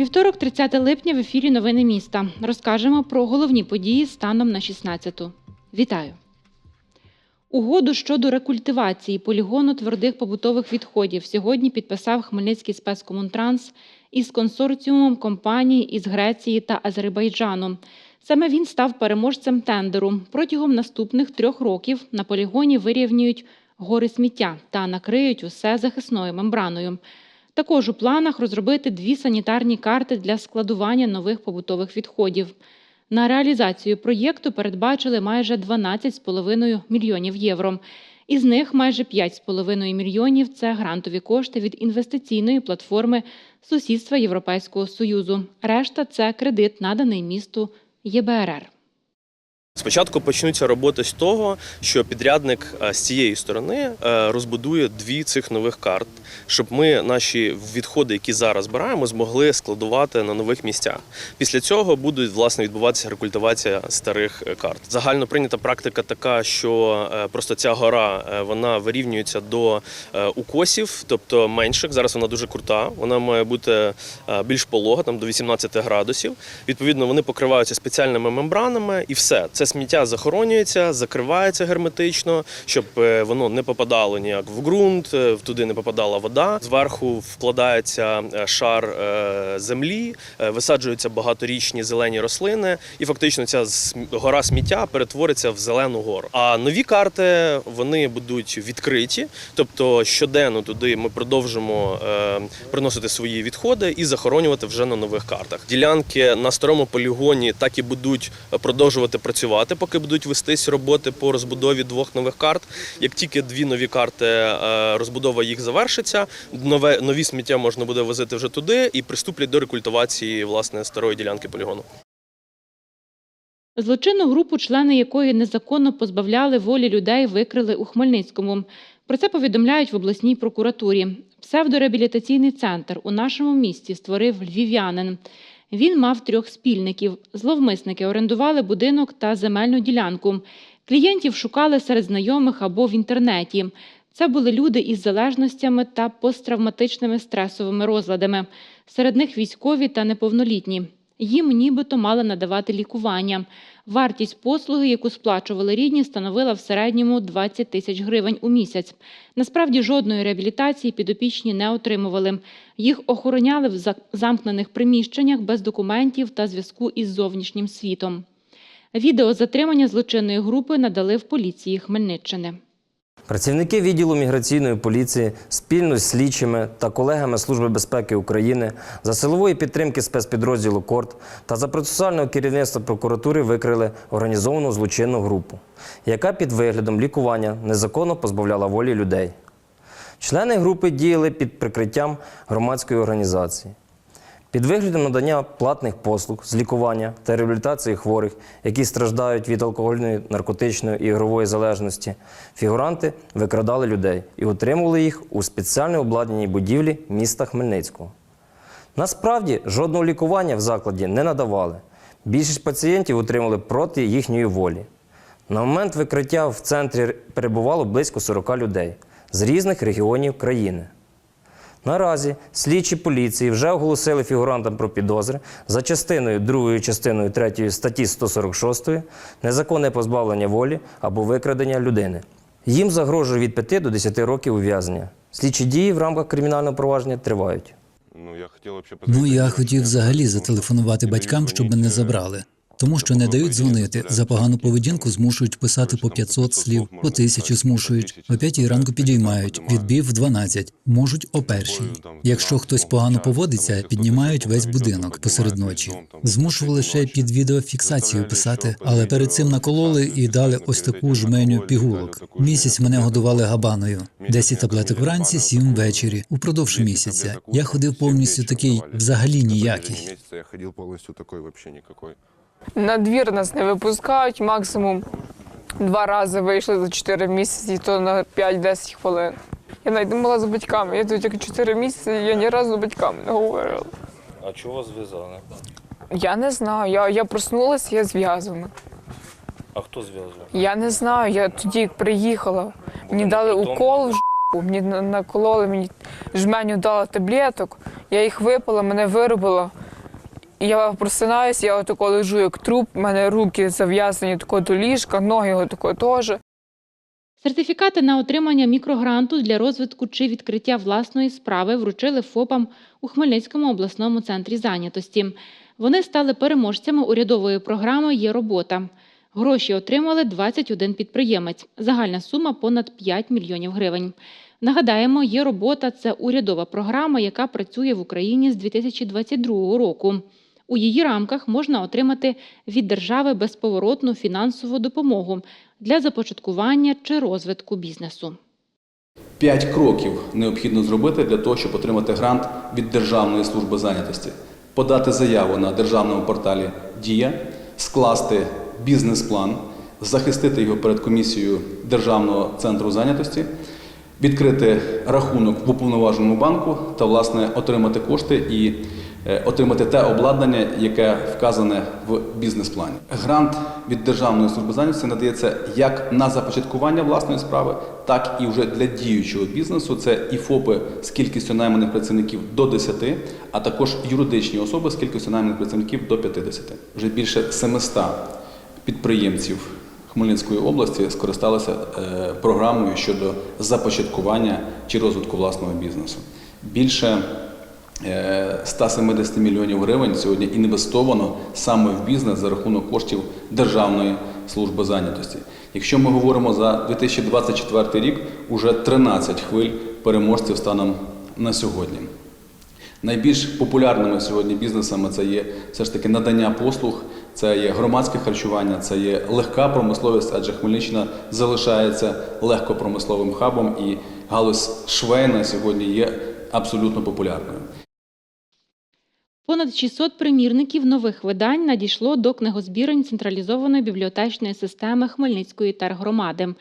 Вівторок, 30 липня, в ефірі Новини міста. Розкажемо про головні події станом на 16-ту. Вітаю! Угоду щодо рекультивації полігону твердих побутових відходів сьогодні підписав Хмельницький спецкомунтранс із консорціумом компаній із Греції та Азербайджану. Саме він став переможцем тендеру. Протягом наступних трьох років на полігоні вирівнюють гори сміття та накриють усе захисною мембраною. Також у планах розробити дві санітарні карти для складування нових побутових відходів. На реалізацію проєкту передбачили майже 12,5 мільйонів євро. Із них майже 5,5 мільйонів це грантові кошти від інвестиційної платформи Сусідства Європейського Союзу. Решта це кредит, наданий місту ЄБРР. Спочатку почнуться роботи з того, що підрядник е, з цієї сторони е, розбудує дві цих нових карт, щоб ми наші відходи, які зараз збираємо, змогли складувати на нових місцях. Після цього буде власне відбуватися рекультивація старих е, карт. Загально прийнята практика така, що просто ця гора вона вирівнюється до укосів, тобто менших. Зараз вона дуже крута. Вона має бути більш полога, там до 18 градусів. Відповідно, вони покриваються спеціальними мембранами, і все це сміття захоронюється, закривається герметично, щоб е, воно не попадало ніяк в ґрунт, е, туди не попадала вода. Зверху вкладається е, шар землі, висаджуються багаторічні зелені рослини, і фактично ця гора сміття перетвориться в зелену гору. А нові карти вони будуть відкриті, тобто щоденно туди ми продовжимо приносити свої відходи і захоронювати вже на нових картах. Ділянки на старому полігоні так і будуть продовжувати працювати, поки будуть вестись роботи по розбудові двох нових карт. Як тільки дві нові карти е, розбудова їх завершиться, нове нові сміття можна буде возити вже туди і приступлять до рекультивації власне старої ділянки полігону. Злочинну групу, члени якої незаконно позбавляли волі людей, викрили у Хмельницькому. Про це повідомляють в обласній прокуратурі. Псевдореабілітаційний центр у нашому місті створив львів'янин. Він мав трьох спільників. Зловмисники орендували будинок та земельну ділянку. Клієнтів шукали серед знайомих або в інтернеті. Це були люди із залежностями та посттравматичними стресовими розладами. Серед них військові та неповнолітні. Їм нібито мали надавати лікування. Вартість послуги, яку сплачували рідні, становила в середньому 20 тисяч гривень у місяць. Насправді жодної реабілітації підопічні не отримували. Їх охороняли в замкнених приміщеннях без документів та зв'язку із зовнішнім світом. Відео затримання злочинної групи надали в поліції Хмельниччини. Працівники відділу міграційної поліції спільно з слідчими та колегами Служби безпеки України за силової підтримки спецпідрозділу КОРТ та за процесуального керівництва прокуратури викрили організовану злочинну групу, яка під виглядом лікування незаконно позбавляла волі людей. Члени групи діяли під прикриттям громадської організації. Під виглядом надання платних послуг з лікування та реабілітації хворих, які страждають від алкогольної, наркотичної і ігрової залежності, фігуранти викрадали людей і утримували їх у спеціально обладнаній будівлі міста Хмельницького. Насправді жодного лікування в закладі не надавали. Більшість пацієнтів утримали проти їхньої волі. На момент викриття в центрі перебувало близько 40 людей з різних регіонів країни. Наразі слідчі поліції вже оголосили фігурантам про підозри за частиною 2 частиною 3 статті 146 незаконне позбавлення волі або викрадення людини. Їм загрожує від 5 до 10 років ув'язнення. Слідчі дії в рамках кримінального провадження тривають. Ну, я хотів вообще Ну взагалі зателефонувати батькам, щоб дзвонити, мене е, забрали. Тому що не дають дзвонити. За погану поведінку змушують писати по 500 слів, по тисячі змушують. О п'ятій ранку підіймають, відбів в 12. Можуть о першій. Якщо хтось погано поводиться, піднімають весь будинок посеред ночі. Змушували ще під відеофіксацію писати, але перед цим накололи і дали ось таку жменю пігулок. Місяць мене годували габаною. 10 таблеток вранці, 7 ввечері. Упродовж місяця. Я ходив повністю такий, взагалі ніякий. Я ходив повністю такий, вообще никакой. На двір нас не випускають, максимум два рази вийшли за 4 місяці, то на 5-10 хвилин. Я навіть думала з батьками. Я тут тільки 4 місяці, я ні разу з батьками не говорила. А чого вас зв'язали? Я не знаю. Я, я проснулася, я зв'язана. А хто зв'язував? Я не знаю. Я тоді як приїхала. Мені дали укол в жопу, мені накололи, мені жменю дали таблеток. Я їх випила, мене виробило. Я просинаюся, я отако лежу як труп, у мене руки зав'язані тако до ліжка, ноги отако теж. Сертифікати на отримання мікрогранту для розвитку чи відкриття власної справи вручили ФОПам у Хмельницькому обласному центрі зайнятості. Вони стали переможцями урядової програми Є робота. Гроші отримали 21 підприємець. Загальна сума понад 5 мільйонів гривень. Нагадаємо, є робота це урядова програма, яка працює в Україні з 2022 року. У її рамках можна отримати від держави безповоротну фінансову допомогу для започаткування чи розвитку бізнесу. П'ять кроків необхідно зробити для того, щоб отримати грант від Державної служби зайнятості. Подати заяву на державному порталі Дія, скласти бізнес-план, захистити його перед комісією Державного центру зайнятості, відкрити рахунок в уповноваженому банку та, власне, отримати кошти і отримати те обладнання, яке вказане в бізнес-плані. Грант від Державної служби зайнятості надається як на започаткування власної справи, так і вже для діючого бізнесу. Це і ФОПи з кількістю найманих працівників до 10, а також юридичні особи з кількістю найманих працівників до 50. Вже більше 700 підприємців Хмельницької області скористалися е, програмою щодо започаткування чи розвитку власного бізнесу. Більше е, 170 мільйонів гривень сьогодні інвестовано саме в бізнес за рахунок коштів Державної служби зайнятості. Якщо ми говоримо за 2024 рік, уже 13 хвиль переможців станом на сьогодні. Найбільш популярними сьогодні бізнесами це є все ж таки надання послуг, це є громадське харчування, це є легка промисловість, адже Хмельниччина залишається легкопромисловим хабом і галузь швейна сьогодні є абсолютно популярною. Понад 600 примірників нових видань надійшло до книгозбірень централізованої бібліотечної системи Хмельницької тергромади.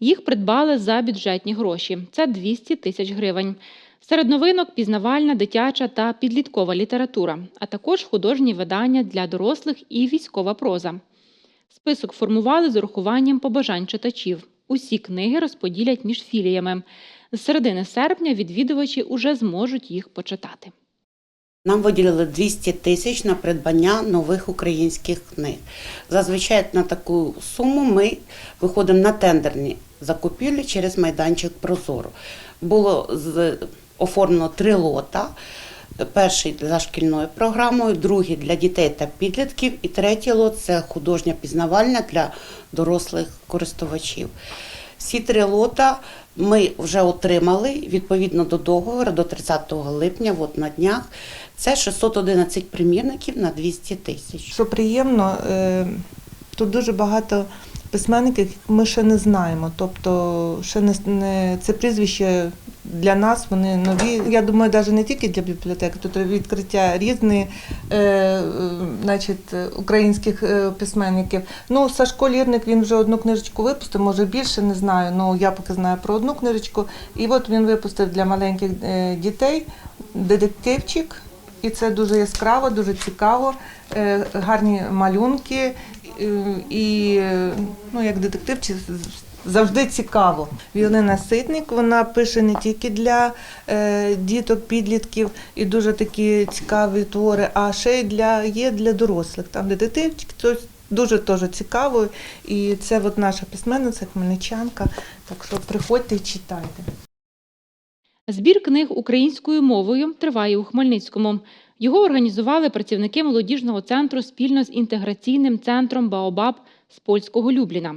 Їх придбали за бюджетні гроші. Це 200 тисяч гривень. Серед новинок пізнавальна, дитяча та підліткова література, а також художні видання для дорослих і військова проза. Список формували з урахуванням побажань читачів. Усі книги розподілять між філіями. З середини серпня відвідувачі уже зможуть їх почитати. Нам виділили 200 тисяч на придбання нових українських книг. Зазвичай на таку суму ми виходимо на тендерні закупівлі через майданчик Прозоро. Було оформлено три лота. Перший за шкільною програмою, другий для дітей та підлітків, і третій лот це художня пізнавальна для дорослих користувачів. Всі три лота ми вже отримали відповідно до договору до 30 липня, от на днях. Це 611 примірників на 200 тисяч. Що приємно, е, тут дуже багато письменників, ми ще не знаємо. Тобто, ще не, це прізвище для нас, вони нові. Я думаю, навіть не тільки для бібліотеки, тут відкриття різних е, е, значить, українських е, письменників. Ну, Сашко Лірник він вже одну книжечку випустив, може більше не знаю. Ну я поки знаю про одну книжечку. І от він випустив для маленьких е, дітей детективчик. І це дуже яскраво, дуже цікаво, гарні малюнки. І ну, як детектив чи завжди цікаво. Віолина Ситник вона пише не тільки для е, діток, підлітків і дуже такі цікаві твори, а ще й для є для дорослих. Там детективчик, це дуже теж цікаво. І це от наша письменниця, хмельничанка. Так що приходьте і читайте. Збір книг українською мовою триває у Хмельницькому. Його організували працівники молодіжного центру спільно з інтеграційним центром Баобаб з польського Любліна.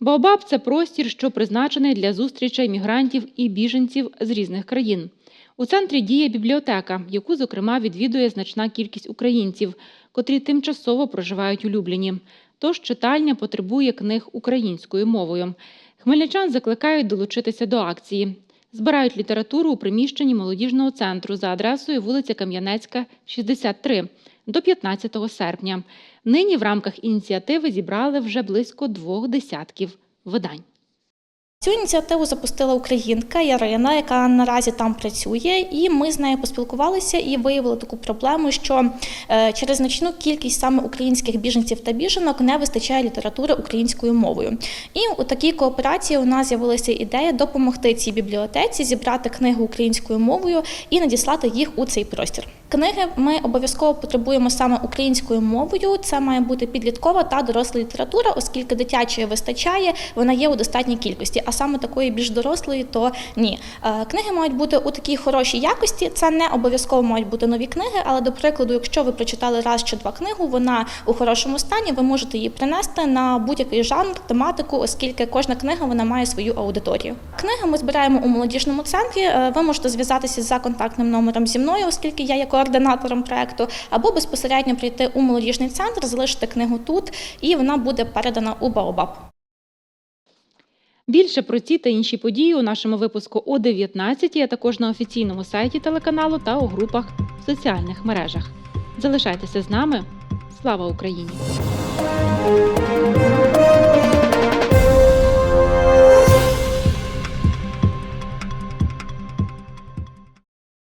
Баобаб це простір, що призначений для зустрічей мігрантів і біженців з різних країн. У центрі діє бібліотека, яку, зокрема, відвідує значна кількість українців, котрі тимчасово проживають у Любліні. Тож читальня потребує книг українською мовою. Хмельничан закликають долучитися до акції. Збирають літературу у приміщенні молодіжного центру за адресою вулиця Кам'янецька, 63 до 15 серпня. Нині в рамках ініціативи зібрали вже близько двох десятків видань. Цю ініціативу запустила українка Ярина, яка наразі там працює, і ми з нею поспілкувалися і виявили таку проблему, що е, через значну кількість саме українських біженців та біженок не вистачає літератури українською мовою. І у такій кооперації у нас з'явилася ідея допомогти цій бібліотеці зібрати книги українською мовою і надіслати їх у цей простір. Книги ми обов'язково потребуємо саме українською мовою. Це має бути підліткова та доросла література, оскільки дитячої вистачає, вона є у достатній кількості. А саме такої більш дорослої, то ні. Е, Книги мають бути у такій хорошій якості. Це не обов'язково мають бути нові книги, але до прикладу, якщо ви прочитали раз чи два книгу, вона у хорошому стані, ви можете її принести на будь-який жанр, тематику, оскільки кожна книга вона має свою аудиторію. Книги ми збираємо у молодіжному центрі. Е, Ви можете зв'язатися за контактним номером зі мною, оскільки я є координатором проекту, або безпосередньо прийти у молодіжний центр, залишити книгу тут, і вона буде передана у Баобаб. Більше про ці та інші події у нашому випуску о 19, а також на офіційному сайті телеканалу та у групах в соціальних мережах. Залишайтеся з нами. Слава Україні!